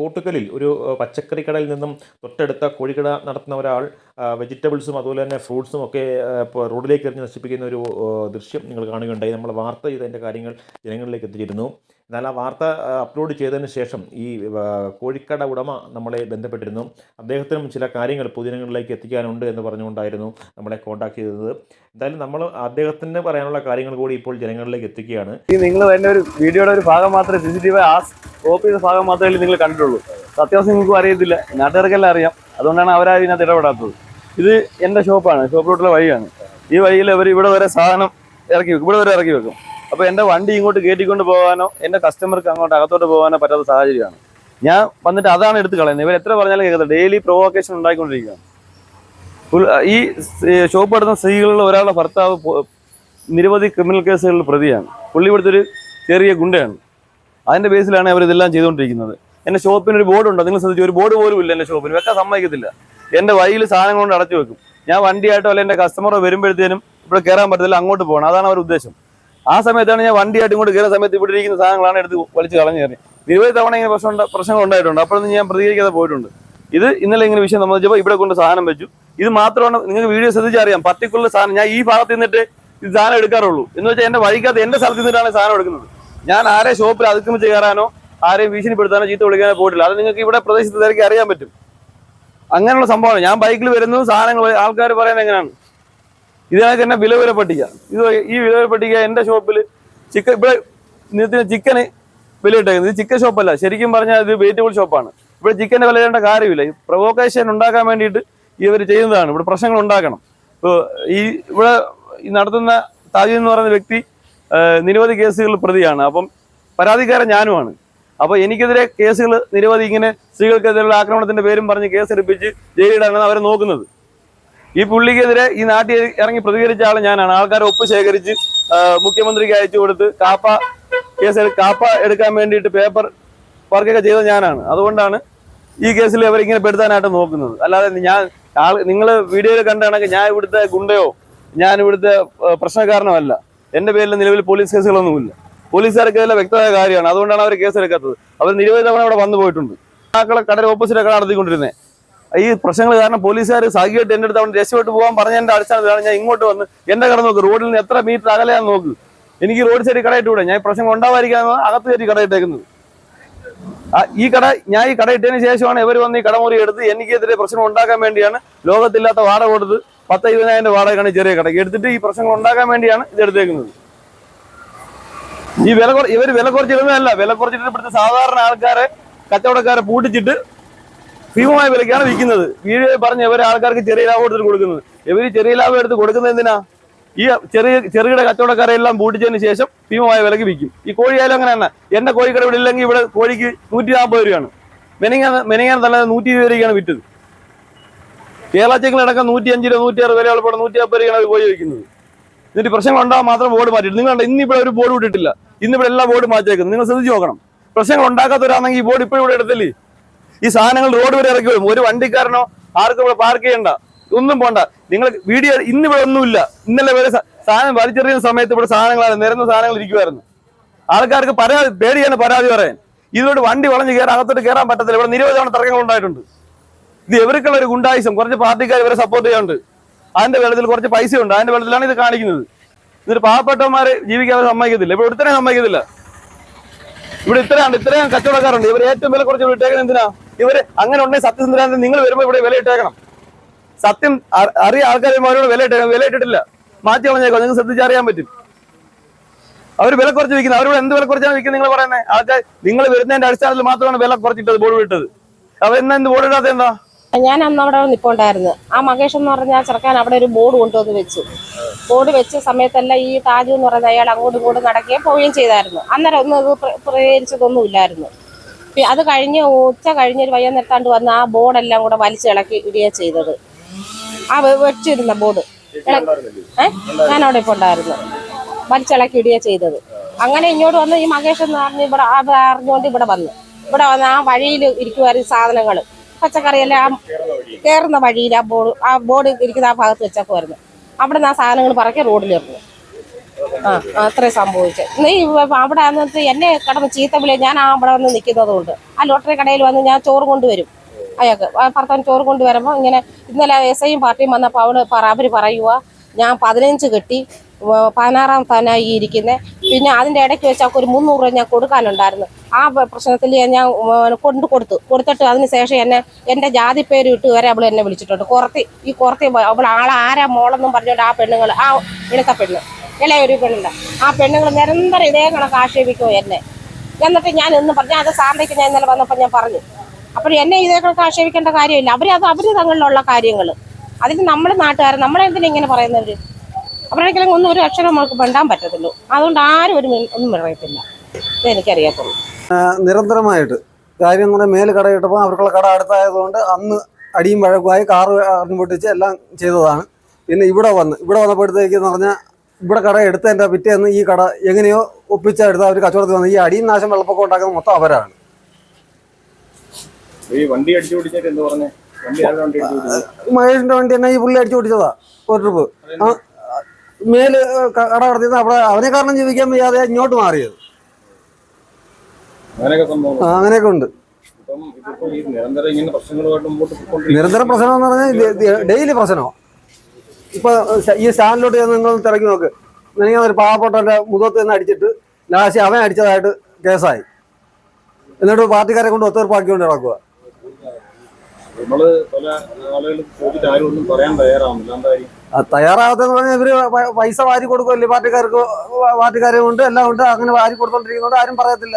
കോട്ടുക്കലിൽ ഒരു പച്ചക്കറി കടയിൽ നിന്നും തൊട്ടടുത്ത കോഴിക്കട നടത്തുന്ന ഒരാൾ വെജിറ്റബിൾസും അതുപോലെ തന്നെ ഫ്രൂട്ട്സും ഒക്കെ റോഡിലേക്ക് എറിഞ്ഞ് നശിപ്പിക്കുന്ന ഒരു ദൃശ്യം നിങ്ങൾ കാണുകയുണ്ടായി. നമ്മൾ വാർത്ത ചെയ്തതിന്റെ കാര്യങ്ങൾ ജനങ്ങളിലേക്ക് എത്തിച്ചിരുന്നു. എന്നാൽ ആ വാർത്ത അപ്ലോഡ് ചെയ്തതിന് ശേഷം ഈ കോഴിക്കട ഉടമ നമ്മളെ ബന്ധപ്പെട്ടിരുന്നു. അദ്ദേഹത്തിനും ചില കാര്യങ്ങൾ പൊതുജനങ്ങളിലേക്ക് എത്തിക്കാനുണ്ട് എന്ന് പറഞ്ഞുകൊണ്ടായിരുന്നു നമ്മളെ കോൺടാക്ട് ചെയ്തത്. എന്തായാലും നമ്മൾ അദ്ദേഹത്തിന് പറയാനുള്ള കാര്യങ്ങൾ കൂടി ഇപ്പോൾ ജനങ്ങളിലേക്ക് എത്തിക്കുകയാണ്. ഈ നിങ്ങൾ തന്നെ ഒരു വീഡിയോയുടെ ഒരു ഭാഗം മാത്രമേ സി സി ടി വി ആ കോപ്പ് ചെയ്ത ഭാഗം മാത്രമേ നിങ്ങൾ കണ്ടിട്ടുള്ളൂ. സത്യാവസ്ഥ നിങ്ങൾക്കും അറിയത്തില്ല. നാട്ടുകാർക്കെല്ലാം അറിയാം. അതുകൊണ്ടാണ് അവരായി ഇതിനകത്ത് ഇടപെടാത്തത് ഇത് എന്റെ ഷോപ്പാണ് ഷോപ്പിലോട്ടുള്ള വഴിയാണ്. ഈ വഴിയിൽ അവർ ഇവിടെ വരെ സാധനം ഇറക്കി വെക്കും. ഇവിടെ വരെ ഇറക്കി വെക്കും. അപ്പോൾ എന്റെ വണ്ടി ഇങ്ങോട്ട് കയറ്റിക്കൊണ്ട് പോകാനോ എന്റെ കസ്റ്റമർക്ക് അങ്ങോട്ട് അകത്തോട്ട് പോകാനോ പറ്റാത്ത സാഹചര്യമാണ്. ഞാൻ വന്നിട്ട് അതാണ് എടുത്ത് കളയുന്നത്. ഇവർ എത്ര പറഞ്ഞാലും കേൾക്കുന്നത് ഡെയിലി പ്രൊവോക്കേഷൻ ഉണ്ടായിക്കൊണ്ടിരിക്കുകയാണ്. ഈ ഷോപ്പ് നടത്തുന്ന സ്ത്രീകളിൽ ഒരാളുടെ ഭർത്താവ് നിരവധി ക്രിമിനൽ കേസുകളിൽ പ്രതിയാണ്. പുള്ളി ഇവിടുത്തെ ഒരു ചെറിയ ഗുണ്ടയാണ്. അതിന്റെ ബേസിലാണ് അവർ ഇതെല്ലാം ചെയ്തുകൊണ്ടിരിക്കുന്നത്. എന്റെ ഷോപ്പിന് ഒരു ബോർഡ് ഉണ്ട്. നിങ്ങൾ ശ്രദ്ധിച്ചു ഒരു ബോർഡ് പോലും ഇല്ല എന്റെ ഷോപ്പിന് വെക്കാൻ സമ്മതിക്കത്തില്ല. എന്റെ വഴിയിൽ സാധനം കൊണ്ട് അടച്ചു വെക്കും. ഞാൻ വണ്ടിയായിട്ടോ അല്ലെങ്കിൽ എന്റെ കസ്റ്റമറോ വരുമ്പോഴത്തേനും ഇവിടെ കയറാൻ പറ്റത്തില്ല അങ്ങോട്ട് പോകണം. അതാണ് അവരുടെ ഉദ്ദേശം. ആ സമയത്താണ് ഞാൻ വണ്ടിയായിട്ട് ഇങ്ങോട്ട് കയറുന്ന സമയത്ത് ഇവിടെ ഇരിക്കുന്ന സാധനങ്ങളാണ് എടുത്ത് വലിച്ചു കളഞ്ഞു കയറി നിരവധി തവണ ഇങ്ങനെ പ്രശ്നം പ്രശ്നങ്ങൾ ഉണ്ടായിട്ടുണ്ട്. അപ്പോഴൊന്നും ഞാൻ പ്രതികരിക്കാതെ പോയിട്ടുണ്ട്. ഇത് ഇന്നലെ ഇങ്ങനെ വിഷയം സംബന്ധിച്ചപ്പോൾ ഇവിടെ കൊണ്ട് സാധനം വെച്ചു. ഇത് മാത്രമാണ് നിങ്ങൾക്ക് വീഡിയോ ശ്രദ്ധിച്ചറിയാം. പർട്ടിക്കുലർ സാധനം. ഞാൻ ഈ ഭാഗത്ത് നിന്നിട്ട് ഇത് സാധനം എടുക്കാറുള്ളൂ. എന്ന് വെച്ചാൽ എന്റെ വഴിക്കകത്ത് എന്റെ സ്ഥലത്ത് നിന്നിട്ടാണ് സാധനം എടുക്കുന്നത്. ഞാൻ ആരെ ഷോപ്പിൽ അതിക്രമിച്ച് കയറാനോ ആരെയും ഭീഷണിപ്പെടുത്താനോ ചീത്ത വിളിക്കാനോ പോയിട്ടില്ല. അത് നിങ്ങൾക്ക് ഇവിടെ പ്രദേശത്ത് തിരക്കി അറിയാൻ പറ്റും. അങ്ങനെയുള്ള സംഭവമാണ്. ഞാൻ ബൈക്കിൽ വരുന്നു സാധനങ്ങൾ ആൾക്കാർ പറയുന്നത് എങ്ങനെയാണ്? ഇതിനകത്ത് തന്നെ വിലവില പട്ടിക. ഇത് ഈ വിലവില പട്ടിക എന്റെ ഷോപ്പിൽ ചിക്കൻ ഇവിടെ നിത്യത്തിന് ചിക്കന് വില ഇട്ടേക്കുന്നത് ഇത് ചിക്കൻ ഷോപ്പല്ല ശരിക്കും പറഞ്ഞാൽ ഇത് വെജിറ്റബിൾ ഷോപ്പാണ് ഇവിടെ ചിക്കന്റെ വില ചെയ്യേണ്ട കാര്യമില്ല. ഈ പ്രൊവോക്കേഷൻ ഉണ്ടാക്കാൻ വേണ്ടിയിട്ട് ഇവർ ചെയ്യുന്നതാണ്. ഇവിടെ പ്രശ്നങ്ങൾ ഉണ്ടാക്കണം. ഇപ്പോൾ ഈ ഇവിടെ നടത്തുന്ന താജു എന്ന് പറയുന്ന വ്യക്തി നിരവധി കേസുകൾ പ്രതിയാണ്. അപ്പം പരാതിക്കാരൻ ഞാനുമാണ്. അപ്പോൾ എനിക്കെതിരെ കേസുകൾ നിരവധി ഇങ്ങനെ സ്ത്രീകൾക്കെതിരെയുള്ള ആക്രമണത്തിന്റെ പേരും പറഞ്ഞ് കേസെടുപ്പിച്ച് ജയിലിടാനാണ് അവരെ നോക്കുന്നത്. ഈ പുള്ളിക്കെതിരെ ഈ നാട്ടിൽ ഇറങ്ങി പ്രതികരിച്ച ആൾ ഞാനാണ്. ആൾക്കാരെ ഒപ്പ് ശേഖരിച്ച് മുഖ്യമന്ത്രിക്ക് അയച്ചു കൊടുത്ത് കാപ്പ കേസ് കാപ്പ എടുക്കാൻ വേണ്ടിയിട്ട് പേപ്പർ വർക്കൊക്കെ ചെയ്ത ഞാനാണ്. അതുകൊണ്ടാണ് ഈ കേസിൽ അവരിങ്ങനെ പെടുത്താനായിട്ട് നോക്കുന്നത്. അല്ലാതെ ഞാൻ ആൾ നിങ്ങൾ വീഡിയോയിൽ കണ്ട കണക്ക് ഞാൻ ഇവിടുത്തെ ഗുണ്ടയോ ഞാൻ ഇവിടുത്തെ പ്രശ്നക്കാരനോ എന്റെ പേരിൽ നിലവിൽ പോലീസ് കേസുകളൊന്നുമില്ല. പോലീസുകാർക്കെതിരെ വ്യക്തമായ കാര്യമാണ്. അതുകൊണ്ടാണ് അവർ കേസെടുക്കാത്തത്. അവർ നിരവധി തവണ അവിടെ വന്നു പോയിട്ടുണ്ട്. ആക്കളെ കടൽ ഓപ്പോസിറ്റ് ഒക്കെ നടത്തിക്കൊണ്ടിരുന്നത് ഈ പ്രശ്നങ്ങൾ കാരണം പോലീസുകാർ സാഹിയായിട്ട് എന്റെ അടുത്ത് അവിടെ രക്ഷപ്പെട്ട് പോകാൻ പറഞ്ഞതിന്റെ അടിസ്ഥാനത്തിലാണ് ഞാൻ ഇങ്ങോട്ട് വന്ന് എന്റെ കട നോക്ക്. റോഡിൽ നിന്ന് എത്ര മീറ്റർ അകലെയാന്ന് നോക്ക്. എനിക്ക് റോഡ് സൈഡിൽ കടയിട്ടൂടെ. ഞാൻ ഈ പ്രശ്നം ഉണ്ടാവാതിരിക്കാന്ന് അകത്ത് കയറ്റി കടയിട്ടേക്കുന്നത്. ഈ കട ഞാൻ ഈ കട ഇട്ടതിന് ശേഷമാണ് ഇവർ വന്ന് ഈ കടമുറി എടുത്ത് എനിക്കെതിരെ പ്രശ്നം ഉണ്ടാക്കാൻ വേണ്ടിയാണ് ലോകത്തില്ലാത്ത വാട കൊടുത്ത് പത്ത് ഇരുപതിനായിരം വാടകയാണ് ചെറിയ കടയ്ക്ക്. എടുത്തിട്ട് ഈ പ്രശ്നങ്ങൾ ഉണ്ടാക്കാൻ വേണ്ടിയാണ് ഇത് എടുത്തേക്കുന്നത്. ഈ വില കുറ- ഇവർ വില കുറച്ചിടുന്നതല്ല വില കുറച്ചിട്ട് ഇവിടുത്തെ സാധാരണ ആൾക്കാരെ കച്ചവടക്കാരെ പൂട്ടിച്ചിട്ട് ഭീമമായ വിലക്കാണ് വിൽക്കുന്നത്. വീഡിയോ പറഞ്ഞ് ഇവരെ ആൾക്കാർക്ക് ചെറിയ ലാഭം എടുത്ത് കൊടുക്കുന്നത്. ഇവർ ചെറിയ ലാഭം എടുത്ത് കൊടുക്കുന്നത് എന്തിനാ? ഈ ചെറിയ ചെറുകിട കച്ചവടക്കാരെ എല്ലാം പൂട്ടിച്ചതിന് ശേഷം ഭീമമായ വിലക്ക് വിൽക്കും. ഈ കോഴിയായാലും അങ്ങനെ തന്നെ. എന്റെ കോഴിക്കട ഇവിടെ ഇല്ലെങ്കിൽ ഇവിടെ കോഴിക്ക് നൂറ്റി നാൽപ്പത് രൂപയാണ്. മെനങ്ങാൻ മെനങ്ങാൻ തന്നെ നൂറ്റി ഇരുപത് രൂപയാണ് വിറ്റത്. കേരള ചെക്കിലടക്കം നൂറ്റി അഞ്ച് രൂപ നൂറ്റി അറുപത് രൂപ നൂറ്റി നാൽപ്പത് രൂപയാണ് പോയി വയ്ക്കുന്നത്. എന്നിട്ട് പ്രശ്നങ്ങൾ ഉണ്ടാകാൻ മാത്രം ബോർഡ് മാറ്റിയിട്ട്. നിങ്ങൾ ഇന്നിവിടെ ഒരു ബോർഡ് വിട്ടിട്ടില്ല ഇന്നിവിടെ എല്ലാ ബോർഡ് മാറ്റിയേക്കുന്നത്. നിങ്ങൾ ശ്രദ്ധിച്ച് നോക്കണം. പ്രശ്നങ്ങൾ ഉണ്ടാക്കാത്തവരാണെങ്കിൽ ഈ ബോർഡ് ഇപ്പോഴും ഇവിടെ എടുത്തില്ലേ? ഈ സാധനങ്ങൾ റോഡ് വരെ ഇറക്കി വരും ഒരു വണ്ടിക്കാരനോ ആർക്കും ഇവിടെ പാർക്ക് ചെയ്യണ്ട. ഒന്നും പോണ്ട. നിങ്ങൾ വീഡിയോ ഇന്ന് ഇവിടെ ഒന്നുമില്ല. ഇന്നലെ വരെ സാധനം വലിച്ചെറിയുന്ന സമയത്ത് ഇവിടെ സാധനങ്ങളാണ് നിരന്ന സാധനങ്ങൾ ഇരിക്കുമായിരുന്നു ആൾക്കാർക്ക് പരാതി പേടിയാണ് പരാതി പറയാൻ. ഇതിലോട്ട് വണ്ടി വളഞ്ഞ് കയറാൻ അകത്തോട്ട് കയറാൻ പറ്റത്തില്ല. ഇവിടെ നിരവധി തവണ തർക്കങ്ങൾ ഉണ്ടായിട്ടുണ്ട്. ഇത് ഇവർക്കുള്ള ഒരു ഗുണ്ടായുസം. കുറച്ച് പാർട്ടിക്കാർ ഇവരെ സപ്പോർട്ട് ചെയ്യാറുണ്ട് അതിന്റെ വെള്ളത്തിൽ കുറച്ച് പൈസ ഉണ്ട് അതിന്റെ വെള്ളത്തിലാണ് ഇത് കാണിക്കുന്നത്. ഇതൊരു പാവപ്പെട്ടവന്മാരെ ജീവിക്കാൻ സമ്മതിക്കത്തില്ല. ഇവിടെ ഒരുത്തനെ സമ്മതിക്കത്തില്ല. ഇവിടെ ഇത്രയാണ് ഇത്രയും കച്ചവടക്കാരുണ്ട്. ഇവർ ഏറ്റവും വില കുറച്ച് ഇട്ടേക്കണം എന്തിനാ? ഇവർ അങ്ങനെ ഉണ്ടെങ്കിൽ സത്യസന്ധരാണ് നിങ്ങൾ വരുമ്പോൾ ഇവിടെ വില ഇട്ടേക്കണം. സത്യം അറിയ ആൾക്കാർ അവരോട് വില ഇട്ടേക്കണം വില ഇട്ടിട്ടില്ല. മാറ്റി കളഞ്ഞേക്കോ നിങ്ങൾ ശ്രദ്ധിച്ചറിയാൻ പറ്റും. അവർ വില കുറച്ച് വിൽക്കുന്നത് അവരോട് എന്ത് വില കുറച്ചാണ് വിൽക്കുന്നത് നിങ്ങൾ പറയുന്നത് ആൾക്കാർ നിങ്ങൾ വരുന്നതിന്റെ അടിസ്ഥാനത്തിൽ മാത്രമാണ് വില കുറച്ചിട്ടത് ബോർഡ് വിട്ടത് അവർ എന്നാ എന്ത് ബോർഡ് ഇടാത്ത എന്താ? ഞാൻ അന്ന് അവിടെ നിൽപ്പുണ്ടായിരുന്നു ആ മഹേഷ് എന്ന് പറഞ്ഞ ആ ചെറുക്കാൻ അവിടെ ഒരു ബോർഡ് കൊണ്ടുവന്ന് വെച്ചു. ബോർഡ് വെച്ച സമയത്തെല്ലാം ഈ താജു എന്ന് പറയുന്ന അയാൾ അങ്ങോട്ടും ഇങ്ങോട്ടും നടക്കുകയും പോവുകയും ചെയ്തായിരുന്നു. അന്നേരം ഒന്നും പ്ര- പ്രതികരിച്ചതൊന്നും ഇല്ലായിരുന്നു. അത് കഴിഞ്ഞ് ഉച്ച കഴിഞ്ഞ് ഒരു വയ്യാന്നിരത്താണ്ട് വന്ന് ആ ബോർഡെല്ലാം കൂടെ വലിച്ചിളക്കി ഇടുകയാണ് ചെയ്തത്. ആ വെച്ചിരുന്ന ബോർഡ്. ഞാൻ അവിടെ ഇപ്പോൾ ഉണ്ടായിരുന്നു വലിച്ചിളക്കി ഇടുകയാണ് ചെയ്തത്. അങ്ങനെ ഇങ്ങോട്ട് വന്ന് ഈ മഹേഷ് എന്ന് പറഞ്ഞ് ഇവിടെ അത് അറിഞ്ഞുകൊണ്ട് ഇവിടെ വന്നു. ഇവിടെ വന്ന് ആ വഴിയിൽ ഇരിക്കുമായിരുന്നു സാധനങ്ങൾ പച്ചക്കറിയെല്ലാം ആ കയറുന്ന വഴിയിൽ ആ ബോർഡ് ആ ബോർഡ് ഇരിക്കുന്ന ആ ഭാഗത്ത് വെച്ചേക്കുമായിരുന്നു അവിടെ നിന്ന് ആ സാധനങ്ങൾ പറക്കി എറിഞ്ഞു ആ അത്രേ സംഭവിച്ചു. നീ അവിടെ വന്നിട്ട് എന്നെ കടന്ന് ചീത്ത വിളി ഞാൻ ആ അവിടെ വന്ന് നിൽക്കുന്നതുകൊണ്ട് ആ ലോട്ടറി കടയിൽ വന്ന് ഞാൻ ചോറ് കൊണ്ടുവരും അയാൾക്ക്. ഭർത്താൻ ചോറ് കൊണ്ടുവരുമ്പോൾ ഇങ്ങനെ ഇന്നലെ എസ് ഐയും പാർട്ടിയും വന്നപ്പോൾ അവൾ പറ അവർ പറയുക ഞാൻ പതിനഞ്ച് കെട്ടി പതിനാറാം സ്ഥാനമായി ഇരിക്കുന്നത് പിന്നെ അതിന്റെ ഇടയ്ക്ക് വെച്ച് അവർക്ക് ഒരു മുന്നൂറ് രൂപ ഞാൻ കൊടുക്കാനുണ്ടായിരുന്നു. ആ പ്രശ്നത്തിൽ ഞാൻ കൊണ്ട് കൊടുത്തു. കൊടുത്തിട്ട് അതിന് ശേഷം എന്നെ എന്റെ ജാതി പേര് ഇട്ട് വരെ അവൾ എന്നെ വിളിച്ചിട്ടുണ്ട്. കുറത്തി ഈ കുറത്തി അവൾ ആളെ ആരാ മോളെന്നും പറഞ്ഞുകൊണ്ട് ആ പെണ്ണുങ്ങൾ ആ വെളുത്ത പെണ്ണ് ഇളയ ഒരു പെണ്ണുണ്ട് ആ പെണ്ണുങ്ങൾ നിരന്തരം ഇതേ കണക്ക് ആക്ഷേപിക്കുമോ എന്നെ. എന്നിട്ട് ഞാൻ ഇന്ന് പറഞ്ഞു അത് സാറിലേക്ക് ഞാൻ ഇന്നലെ വന്നപ്പോൾ ഞാൻ പറഞ്ഞു. അപ്പോൾ എന്നെ ഇതേ കണക്ക് ആക്ഷേപിക്കേണ്ട കാര്യമില്ല. അവർ അത് അവർ തങ്ങളിലുള്ള കാര്യങ്ങൾ അതിന് നമ്മൾ നാട്ടുകാർ നമ്മളെന്തിനാ ഇങ്ങനെ പറയുന്നവർ അവരെങ്കിലും ഒന്നും ഒരു അക്ഷരം നമുക്ക് വേണ്ടാൻ പറ്റത്തുള്ളൂ അതുകൊണ്ട് ആരും ഒരു ഒന്നും പറയത്തില്ല എനിക്കറിയാത്തുള്ളൂ. നിരന്തരമായിട്ട് കാര്യം കൂടെ മേൽ കടയിട്ടപ്പോൾ അവർക്കുള്ള കട അടുത്തായതുകൊണ്ട് അന്ന് അടിയും വഴക്കുമായി കാറ് അറിഞ്ഞു പൊട്ടിച്ച് എല്ലാം ചെയ്തതാണ്. പിന്നെ ഇവിടെ വന്ന് ഇവിടെ വന്നപ്പോഴത്തേക്ക് എന്ന് പറഞ്ഞാൽ ഇവിടെ കട എടുത്തതിന്റെ പിറ്റേന്ന് ഈ കട എങ്ങനെയോ ഒപ്പിച്ചെടുത്ത് അവർ കച്ചവടത്തിൽ വന്ന് ഈ അടിയും നാശം വെള്ളപ്പൊക്കം ഉണ്ടാക്കുന്നത് മൊത്തം അവരാണ്. ഈ വണ്ടി അടിച്ചു പിടിച്ചിട്ട് എന്ത് പറഞ്ഞേ? മഹേഷിന്റെ വണ്ടി തന്നെ ഈ പുള്ളി അടിച്ചു പൊടിച്ചതാ ഒരു ട്രിപ്പ്. ആ മേൽ കട നടത്തിയത് അവിടെ അവനെ കാരണം ജീവിക്കാൻ വയ്യാതെ ഇങ്ങോട്ട് മാറിയത്. അങ്ങനെയൊക്കെ സംഭവം. ആ, അങ്ങനെയൊക്കെ ഉണ്ട്. നിരന്തരം പ്രശ്നം എന്ന് പറഞ്ഞാൽ ഡെയിലി പ്രശ്നമാണ് ഇപ്പൊ ഈ സ്റ്റാൻഡിലോട്ട് ചെന്ന് നിങ്ങൾ തിരക്കി നോക്ക്. നിങ്ങൾ ഒരു പാവപ്പെട്ടവന്റെ മുഖത്ത് നിന്ന് അടിച്ചിട്ട് ലാസ്റ്റ് അവൻ അടിച്ചതായിട്ട് കേസായി. എന്നിട്ട് പാർട്ടിക്കാരെ കൊണ്ട് ഒത്തീർപ്പാക്കിക്കൊണ്ട് നടക്കുക ആരും ഒന്നും പറയാൻ പറഞ്ഞാൽ ഇവർ പൈസ വാരി കൊടുക്കുമല്ലേ പാർട്ടിക്കാർക്ക് പാർട്ടിക്കാരെ കൊണ്ട് എല്ലാം ഉണ്ട് അങ്ങനെ വാരി കൊടുത്തോണ്ടിരിക്കുന്നതുകൊണ്ട് ആരും പറയത്തില്ല.